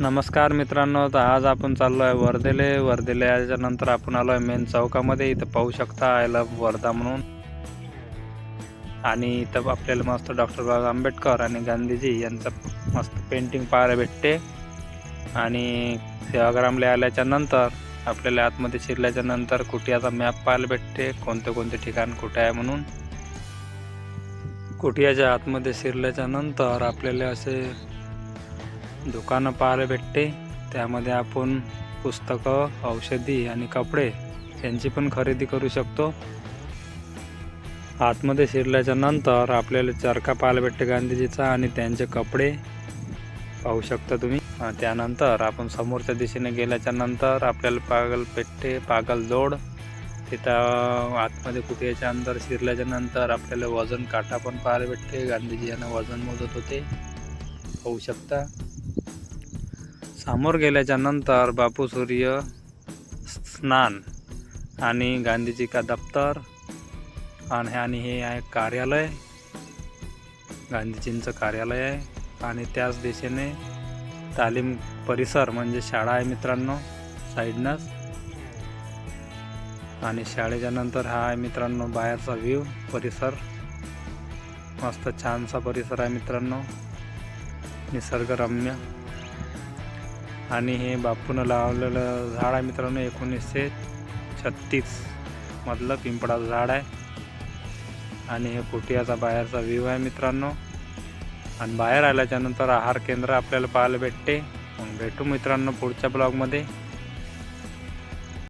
नमस्कार मित्रांनो तर आज आपण चाललो आहे वर्धेले वर्धेले आल्याच्यानंतर आपण आलो आहे मेन चौकामध्ये. इथं पाहू शकता आय लव्ह वर्धा म्हणून. आणि इथं आपल्याला मस्त डॉक्टर बाबासाहेब आंबेडकर आणि गांधीजी यांचं मस्त पेंटिंग पाहायला भेटते. आणि सेवाग्रामला आल्याच्यानंतर आपल्याला आतमध्ये शिरल्याच्या नंतर कुटियाचा मॅप पाहायला भेटते कोणते कोणते ठिकाण कुठे आहे म्हणून. कुटियाच्या आतमध्ये शिरल्याच्या नंतर आपल्याला असे दुकानं पाहायला भेटते. त्यामध्ये आपण पुस्तकं औषधी आणि कपडे यांची पण खरेदी करू शकतो. आतमध्ये शिरल्याच्या नंतर आपल्याला चरखा पाहायला भेटते गांधीजीचा आणि त्यांचे कपडे. पाहू शकता तुम्ही. त्यानंतर आपण समोरच्या दिशेने गेल्याच्यानंतर आपल्याला पागल पेट्टे पागल जोड. तिथं आतमध्ये कुठेच्या अंदर शिरल्याच्या नंतर आपल्याला वजन काटा पण पाहायला भेटते. गांधीजी यांना वजन मोजत होते. पाहू शकता. समोर गेल्याच्यानंतर बापू सूर्य स्नान आणि गांधीजी का दप्तर आणि आणि हे आहे कार्यालय. गांधीजींचं कार्यालय आहे. आणि त्याच दिशेने तालीम परिसर म्हणजे शाळा आहे मित्रांनो साईडनंच. आणि शाळेच्या नंतर हा आहे मित्रांनो बाहेरचा व्ह्यू परिसर. मस्त छानसा परिसर आहे मित्रांनो. निसर्गरम्य. आणि हे बापूनं लावलेलं झाड आहे मित्रांनो एकोणीसशे छत्तीस मधलं पिंपळाचं झाड आहे. आणि हे कुटियाचा बाहेरचा व्ह्यू आहे मित्रांनो. आणि बाहेर आल्याच्यानंतर आहार केंद्र आपल्याला पाहायला भेटते. मग भेटू मित्रांनो पुढच्या ब्लॉगमध्ये.